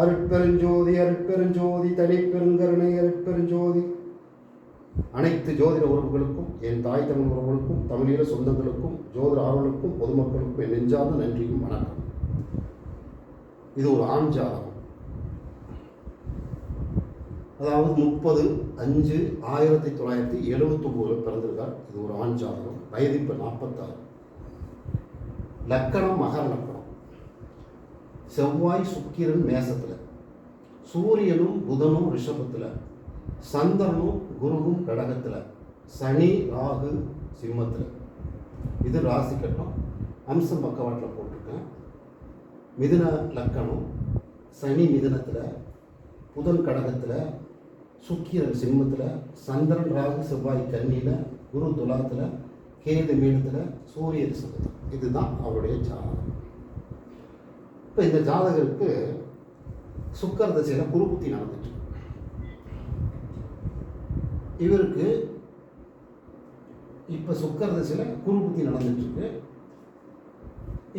அருட்பெருஞ்சோதி அருட்பெருஞ்சோதி தனிப்பெருங்கருணை அருட்பெருஞ்சோதி. அனைத்து ஜோதிட உறவுகளுக்கும் என் தாய் தமிழ் உறவுகளுக்கும் தமிழீழ சொந்தங்களுக்கும் ஜோதிட ஆர்வலுக்கும் பொதுமக்களுக்கும் என் நெஞ்சார்ந்த நன்றியும் வணக்கம். இது ஒரு ஆண் ஜாதகம். அதாவது முப்பது அஞ்சு ஆயிரத்தி தொள்ளாயிரத்தி எழுபத்தொம்போதில் பிறந்திருக்கார். இது ஒரு ஆண் ஜாதகம். வயது இப்போ நாற்பத்தாறு லக்கணம் மகர லக்கணம். செவ்வாய் சுக்கிரன் மேசத்தில். சூரியனும் புதனும் ரிஷபத்தில். சந்திரனும் குருவும் கடகத்தில். சனி ராகு சிம்மத்தில். இது ராசி கட்டம். அம்சம் பக்கவாட்டில் போட்டிருக்கேன். மிதுன லக்கணம் சனி மிதுனத்தில் புதன் கடகத்தில் சுக்கிரன் சிம்மத்தில் சந்திரன் ராகு செவ்வாய் கன்னியில் குரு துலாத்தில் கேது மீனத்தில் சூரிய ரிஷபத்தில். இதுதான் அவருடைய ஜாதகம் இப்போ இந்த ஜாதகருக்கு சுக்கர திசையில் குருபுத்தி நடந்துட்டு இவருக்கு இப்போ சுக்கர திசையில் குருபுத்தி நடந்துட்டுருக்கு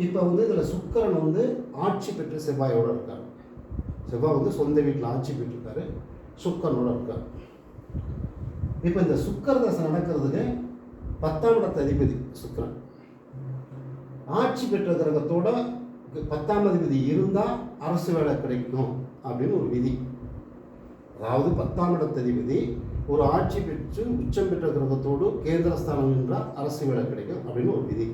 இப்போ வந்து இதில் சுக்கரன் வந்து ஆட்சி பெற்று செவ்வாயோடு இருக்கார். செவ்வாய் வந்து சொந்த வீட்டில் ஆட்சி பெற்றிருக்காரு. சுக்கரனோட இருக்கார். இப்போ இந்த சுக்கர தசை நடக்கிறதுக்கு பத்தாம் இடத்து அதிபதி சுக்கரன். ஆட்சி பெற்ற கிரகத்தோட பத்தாம் அதிபதி இருந்தால் அரசு வேலை கிடைக்கும் அப்படின்னு ஒரு விதி. அதாவது பத்தாம் இடத்து ஒரு ஆட்சி பெற்று உச்சம் பெற்ற கிரகத்தோடு கேந்திரஸ்தானம் என்றால் அரசு வேலை கிடைக்கும் அப்படின்னு ஒரு விதி.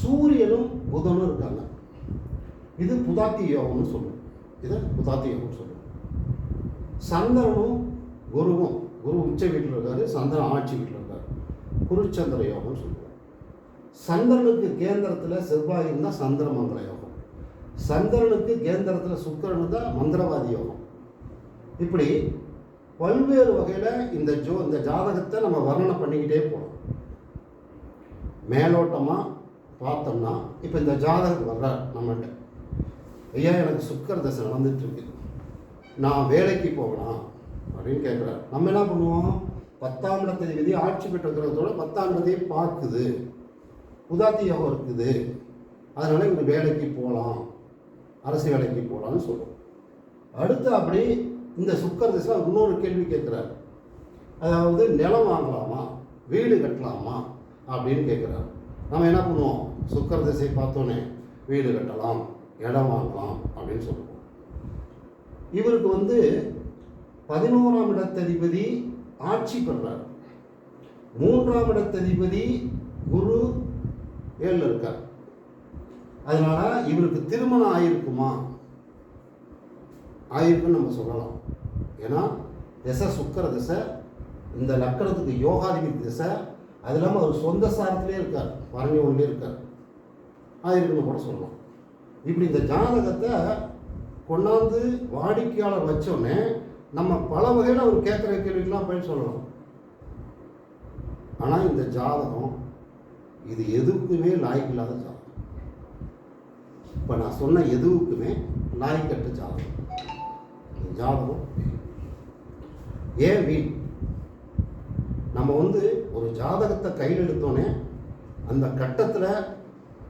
சூரியனும் புதனும் இருக்காங்க. இது புதாத்தி யோகம்னு சொல்லுவோம் இதை புதாத்தி யோகம்னு சொல்லுவோம் சந்திரனும் குருவும் குரு உச்ச வீட்டில் இருக்காரு சந்திரன் ஆட்சி வீட்டில் இருக்காரு. குருச்சந்திர யோகம்னு சொல்லுவோம் சந்திரனுக்கு கேந்திரத்தில் செவ்வாய் இருந்தால் சந்திர மந்திர யோகம். சந்திரனுக்கு கேந்திரத்தில் சுக்கரனு தான் மந்திரவாதி யோகம். இப்படி பல்வேறு வகையில் இந்த ஜோ இந்த ஜாதகத்தை நம்ம வர்ணனை பண்ணிக்கிட்டே போகலாம் மேலோட்டமாக பார்த்தோம்னா இப்போ இந்த ஜாதகம் வர்றார் நம்மகிட்ட ஐயா எனக்கு சுக்கர தசை நடந்துட்டுருக்கு. நான் வேலைக்கு போகலாம் அப்படின்னு கேட்குறாரு நம்ம என்ன பண்ணுவோம்? பத்தாம் இடத்தை விதி ஆட்சி பெற்ற பத்தாம் இடத்தையும் பார்க்குது. உதாத்தி யோகம் இருக்குது. அதனால் இவங்க வேலைக்கு போகலாம் அரசு வேலைக்கு போகலான்னு சொல்லுவோம் அடுத்து அப்படி இந்த சுக்கர திசை இன்னொரு கேள்வி கேட்குறாரு. அதாவது நிலம் வாங்கலாமா? வீடு கட்டலாமா? அப்படின்னு கேட்குறாரு. நம்ம என்ன பண்ணுவோம்? சுக்கர திசை பார்த்தோன்னே வீடு கட்டலாம் இடம் வாங்கலாம் அப்படின்னு சொல்லுவோம். இவருக்கு வந்து பதினோராம் இடத்ததிபதி ஆட்சி பெறார் மூன்றாம் இடத்ததிபதி ஏழில் இருக்கார். அதனால இவருக்கு திருமணம் ஆயிருக்குமா? ஆயிருக்குன்னு நம்ம சொல்லலாம். ஏன்னா திசை சுக்கர திசை இந்த லக்கணத்துக்கு யோகாதிபதி திசை அது இல்லாமல் அவர் சொந்த சாரத்திலே இருக்கார் பரணி ஒன்றிலே இருக்கார். ஆயிருக்குன்னு கூட சொல்லலாம். இப்படி இந்த ஜாதகத்தை கொண்டாந்து வாடிக்கையாளர் வச்சோடனே நம்ம பல வகையில் அவர் கேட்குற கேள்விக்கெலாம் போய் சொல்லலாம். ஆனால் இந்த ஜாதகம் இது எதுக்குமே லாய்க்கில்லாத ஜாதகம். இப்போ நான் சொன்ன எதுவுக்குமே லாய்க்கற்ற ஜாதகம். ஜாதகம் ஏன் வீண்? நம்ம வந்து ஒரு ஜாதகத்தை கையில் எடுத்தோன்னே அந்த கட்டத்தில்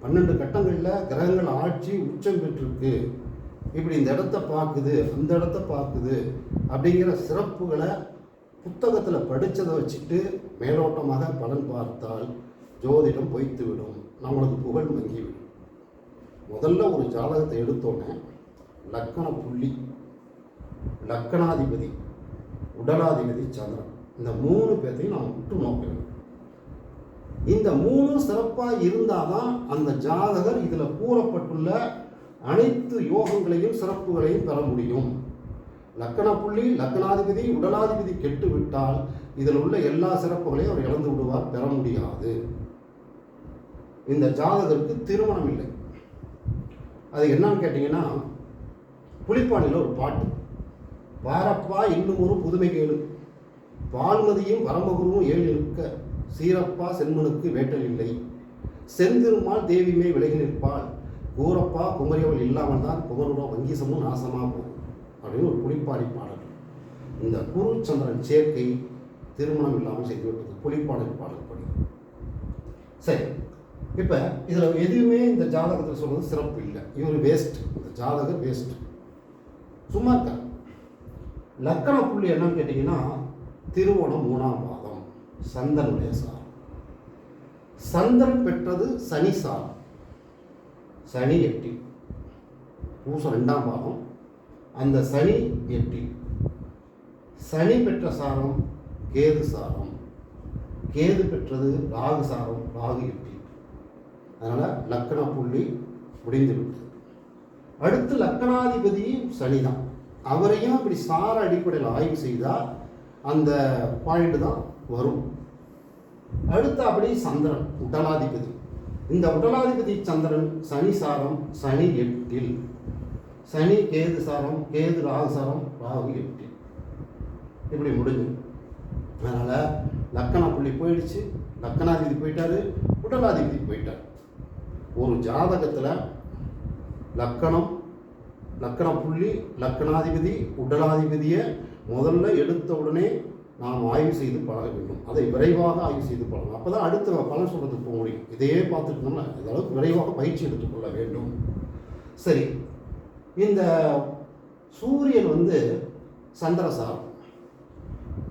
பன்னெண்டு கட்டங்களில் கிரகங்கள் ஆட்சி உச்சம் பெற்றிருக்கு. இப்படி இந்த இடத்த பார்க்குது அந்த இடத்த பார்க்குது அப்படிங்கிற சிறப்புகளை புத்தகத்தில் படித்ததை வச்சுட்டு மேலோட்டமாக பலன் பார்த்தால் ஜோதிடம் பொய்த்து விடும் நம்மளுக்கு புகழ் மங்கிவிடும். முதல்ல ஒரு ஜாதகத்தை எடுத்தோன்னே லக்கண புள்ளி லக்கணாதிபதி உடலாதிபதி சந்திரன். இந்த மூணு பேர்த்தையும் நாம் உற்று நோக்க வேண்டும். இந்த மூணு சிறப்பாக இருந்தால் தான் அந்த ஜாதகர் இதில் கூறப்பட்டுள்ள அனைத்து யோகங்களையும் சிறப்புகளையும் பெற முடியும். லக்கண புள்ளி லக்கணாதிபதி உடலாதிபதி கெட்டு விட்டால் இதில் உள்ள எல்லா சிறப்புகளையும் அவர் இழந்து விடுவார் பெற முடியாது. இந்த ஜாதகருக்கு திருமணம் இல்லை. அது என்னன்னு கேட்டிங்கன்னா புலிப்பாடியில் ஒரு பாட்டு. பாரப்பா இன்னும் ஒரு புதுமை கேளு. பால்மதியும் வரமகுருவும் ஏழு நிற்க. சீரப்பா செம்மனுக்கு வேட்டல் இல்லை. செந்திருமால் தேவிமே விலகி நிற்பாள். கூரப்பா குமரியவள் இல்லாமல் தான் குமரோட வங்கீசமும் நாசமாக போகும். அப்படின்னு ஒரு புலிப்பாடி பாடல். இந்த குரு சந்திரன் சேர்க்கை திருமணம் இல்லாமல் செய்துவிட்டது புலிப்பாடல் பாடல் படி. சரி. இப்போ இதில் எதுவுமே இந்த ஜாதகத்தில் சொல்கிறது சிறப்பு இல்லை. இவர் வேஸ்ட் இந்த ஜாதகம் வேஸ்ட் சும்மா இருக்கார் லக்கண புள்ளி என்னன்னு கேட்டிங்கன்னா திருவோணம் மூணாம் பாதம். சந்தனுடைய சாரம். சந்திரன் பெற்றது சனி சாரம். சனி எட்டி. பூசம் ரெண்டாம் பாகம் அந்த சனி எட்டி. சனி பெற்ற சாரம் கேது சாரம். கேது பெற்றது ராகு சாரம் ராகு எட்டி. அதனால் லக்கண புள்ளி முடிந்து விட்டது அடுத்து லக்கணாதிபதியும் சனி தான் அவரையும் இப்படி சார அடிப்படையில் ஆய்வு செய்தால் அந்த பாயிண்ட் தான் வரும். அடுத்து அப்படி சந்திரன் உடலாதிபதி. இந்த உடலாதிபதி சந்திரன் சனி சாரம் சனி எட்டில். சனி கேது சாரம் கேது ராகு சாரம் ராகு எட்டில். இப்படி முடிஞ்சு அதனால் லக்கண புள்ளி போயிடுச்சு. லக்கணாதிபதி போயிட்டாரு உடலாதிபதி போயிட்டார். ஒரு ஜாதகத்தில் லக்கணம் லக்கண புள்ளி லக்கணாதிபதி உடலாதிபதியை முதல்ல எடுத்த உடனே நாம் ஆய்வு செய்து பழக வேண்டும். அதை விரைவாக ஆய்வு செய்து பழகணும். அப்போ தான் அடுத்து நம்ம பலன் சொல்கிறதுக்கு போக முடியும். இதையே பார்த்துருக்கோம்னா இருந்தோம்னா அளவுக்கு விரைவாக பயிற்சி எடுத்துக்கொள்ள வேண்டும். சரி இந்த சூரியன் வந்து சந்திரசாரம்.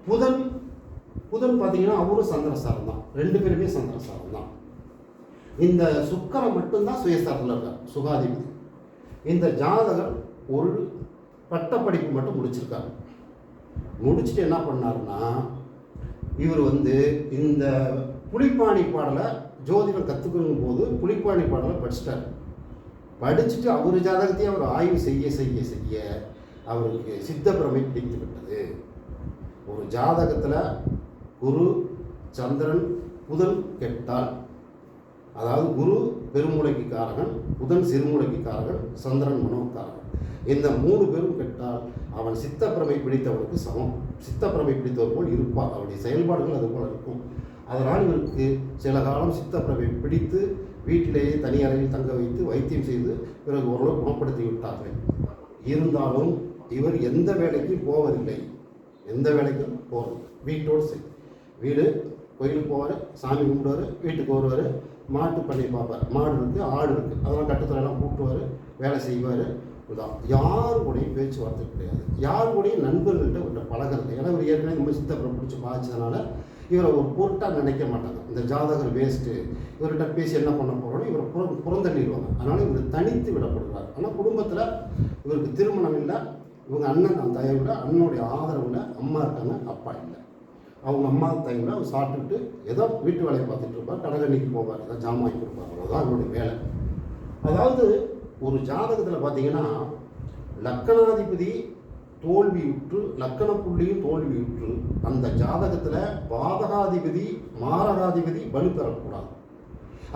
புதன் புதன் பார்த்தீங்கன்னா அவரும் சந்திரசாரம் தான் ரெண்டு பேருமே சந்திரசாரம் தான் இந்த சுக்கரம் மட்டும்தான் சுயசாரத்தில் இருக்கார் சுகாதிபதி. இந்த ஜாதகர் ஒரு பட்டப்படிப்பு மட்டும் முடிச்சிருக்காரு. முடிச்சுட்டு என்ன பண்ணாருன்னா இவர் வந்து இந்த புலிப்பாணி பாடலை ஜோதிடம் கற்றுக்கணும் போது புலிப்பாணி பாடலை படிச்சிட்டார். படிச்சுட்டு அவர் ஜாதகத்தையும் அவர் ஆய்வு செய்ய செய்ய செய்ய அவருக்கு சித்தப்பிரமை பிடித்து விட்டது. ஒரு ஜாதகத்தில் குரு சந்திரன் புதன் கெட்டால் அதாவது குரு பெருமூளைக்கு காரகன் புதன் சிறுமூளைக்கு காரகன் சந்திரன் மனோக்காரகன் இந்த மூணு பேரும் கெட்டால் அவன் சித்தப்பிரமை பிடித்தவனுக்கு சமம். சித்தப்பிரமை பிடித்தவர் போல் இருப்பான் அவருடைய செயல்பாடுகள் அது போல் இருக்கும். அதனால் இவருக்கு சில காலம் சித்தப்பிரமை பிடித்து வீட்டிலேயே தனி அறையில் தங்க வைத்து வைத்தியம் செய்து பிறகு ஓரளவு குணப்படுத்தி விட்டார்கள். இருந்தாலும் இவர் எந்த வேலைக்கும் போவதில்லை. எந்த வேலைக்கும் போகிறது வீட்டோடு சரி வீடு கோயிலுக்கு போவார் சாமி கும்பிடுவார் வீட்டுக்கு வருவார். மாட்டு பண்ணை பார்ப்பார். மாடு இருக்குது ஆடு இருக்குது அதெல்லாம் கட்டத்துலலாம் கூட்டுவார் வேலை செய்வார். இதான். யார் கூடயும் பேச்சுவார்த்தை கிடையாது. யார் கூடயும் நண்பர்கள்ட்ட விட்ட பழகிறது? ஏன்னா இவர் ஏற்கனவே நம்ம சித்தப்புறம் பிடிச்சி பாய்ச்சதுனால இவரை ஒரு பொருட்டாக நினைக்க மாட்டாங்க. இந்த ஜாதகர் வேஸ்ட்டு இவர்கிட்ட பேசி என்ன பண்ண போகிறோம் இவரை புற புறந்தள்ளிடுவாங்க அதனால் இவர் தனித்து விடப்படுவார். ஆனால் குடும்பத்தில் இவருக்கு திருமணம் இல்லை இவங்க அண்ணன் அந்த இல்லை அண்ணனுடைய ஆதரவில் அம்மா இருக்காங்க அப்பா இல்லை. அவங்க அம்மா தயவில் அவர் சாப்பிட்டுட்டு ஏதோ வீட்டு வேலையை பார்த்துட்டு இருப்பார் கடகண்ணிக்கு போவார் ஏதோ ஜாமான் வாங்கி கொடுப்பார் அவ்வளோதான் அவருடைய வேலை. அதாவது ஒரு ஜாதகத்தில் பார்த்தீங்கன்னா லக்கணாதிபதி தோல்வியுற்று லக்கண புள்ளியும் தோல்வியுற்று அந்த ஜாதகத்தில் பாதகாதிபதி மாரகாதிபதி வலு பெறக்கூடாது.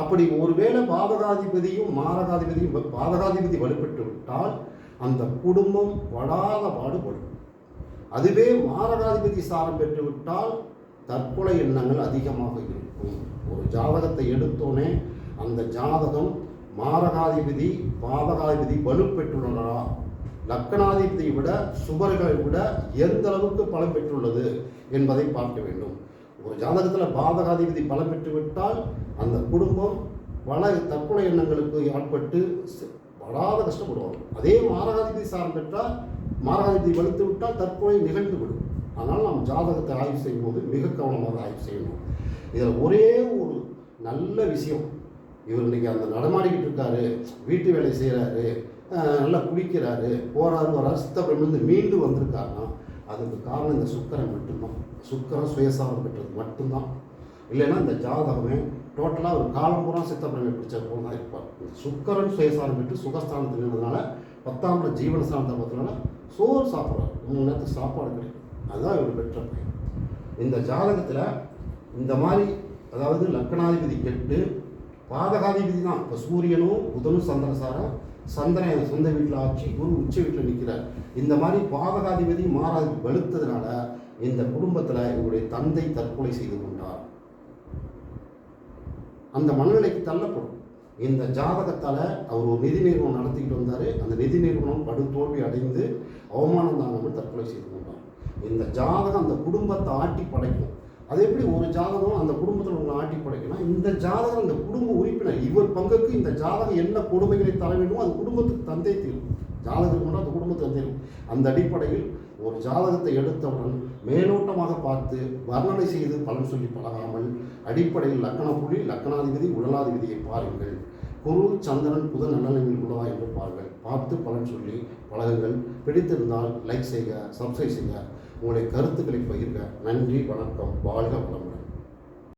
அப்படி ஒருவேளை பாதகாதிபதியும் மாரகாதிபதியும் பாதகாதிபதி வலுப்பெற்று விட்டால் அந்த குடும்பம் படாத பாடுபடும். அதுவே மாரகாதிபதி சாரம் பெற்று விட்டால் தற்கொலை எண்ணங்கள் அதிகமாக இருக்கும். ஒரு ஜாதகத்தை எடுத்தோனே அந்த ஜாதகம் மாரகாதிபதி பாதகாதிபதி வலுப்பெற்றுள்ளனரா லக்கணாதிபதியை விட சுபர்களை விட எந்த அளவுக்கு பலம் பெற்றுள்ளது என்பதை பார்க்க வேண்டும். ஒரு ஜாதகத்தில் பாதகாதிபதி பலம் பெற்று விட்டால் அந்த குடும்பம் பல தற்கொலை எண்ணங்களுக்கு ஆட்பட்டு வராத படாத கஷ்டப்படுவாங்க. அதே மாரகாதிபதி சாரம் பெற்றால் மாரகாதிபதி வலுத்து விட்டால் தற்கொலை நிகழ்ந்து விடும். அதனால் நாம் ஜாதகத்தை ஆய்வு செய்யும் போது மிக கவனமாக ஆய்வு செய்யணும். இதில் ஒரே ஒரு நல்ல விஷயம் இவர் இன்றைக்கி அந்த நடமாடிக்கிட்டு இருக்காரு வீட்டு வேலை செய்கிறாரு நல்லா குளிக்கிறாரு போகிறாரு வராரு சித்தப்பிரமிருந்து மீண்டு வந்திருக்காருன்னா அதுக்கு காரணம் இந்த சுக்கரன் மட்டும்தான். சுக்கரம் சுயசாரம் பெற்றது மட்டும்தான். இல்லைன்னா இந்த ஜாதகமே டோட்டலாக ஒரு காலம் பூரா சித்தப்பிரமை பிடிச்ச போல தான் இருப்பார். சுக்கரன் சுயசாரம் பெற்று சுகஸ்தானத்தில் இருந்ததுனால பத்தாம் ஜீவன ஜீவனஸ்தானத்தை பார்த்ததுனால சோறு சாப்பிட்றாரு மூணு நேரத்துக்கு சாப்பாடு கிடைக்கும் அதுதான் இவர் பெற்ற பயன். இந்த ஜாதகத்தில் இந்த மாதிரி அதாவது லக்கணாதிபதி கெட்டு பாதகாதிபதி தான். இப்போ சூரியனும் புதனும் சந்திரசாரம் சந்திரன் சொந்த வீட்டில் ஆட்சி குரு உச்ச வீட்டில் நிற்கிறார் இந்த மாதிரி பாதகாதிபதி மாறாதி வலுத்ததுனால இந்த குடும்பத்தில் இவருடைய தந்தை தற்கொலை செய்து கொண்டார். அந்த மனநிலைக்கு தள்ளப்படும். இந்த ஜாதகத்தால் அவர் ஒரு நிதி நிறுவனம் நடத்திக்கிட்டு வந்தார். அந்த நிதி நிறுவனம் படு தோல்வி அடைந்து அவமானம் தாங்காமல் தற்கொலை செய்து கொண்டார் இந்த ஜாதகம் அந்த குடும்பத்தை ஆட்டி படைக்கும். அது எப்படி ஒரு ஜாதகம் அந்த குடும்பத்தில் உள்ள ஆட்டி படைக்கணும் இந்த ஜாதகம் இந்த குடும்ப உறுப்பினர் இவர் பங்குக்கு இந்த ஜாதகம் என்ன கொடுமைகளை தர வேண்டுமோ அது குடும்பத்துக்கு தந்தை தீரும். ஜாதகத்துக்கு மட்டும் அந்த குடும்பத்துக்கு தந்தை அந்த அடிப்படையில் ஒரு ஜாதகத்தை எடுத்தவுடன் மேலோட்டமாக பார்த்து வர்ணனை செய்து பலன் சொல்லி பழகாமல் அடிப்படையில் லக்கண புள்ளி லக்கணாதிபதி உடலாதிபதியை பாருங்கள். குரு சந்திரன் புதன் நல்லநிலையில் உள்ளதா என்று பாருங்கள். பார்த்து பலன் சொல்லி பழகுங்கள். பிடித்திருந்தால் லைக் செய்க சப்ஸ்கிரைப் செய்க. உங்களுடைய கருத்துக்களை பகிர்க. நன்றி வணக்கம். வாழ்க வளமுடன்.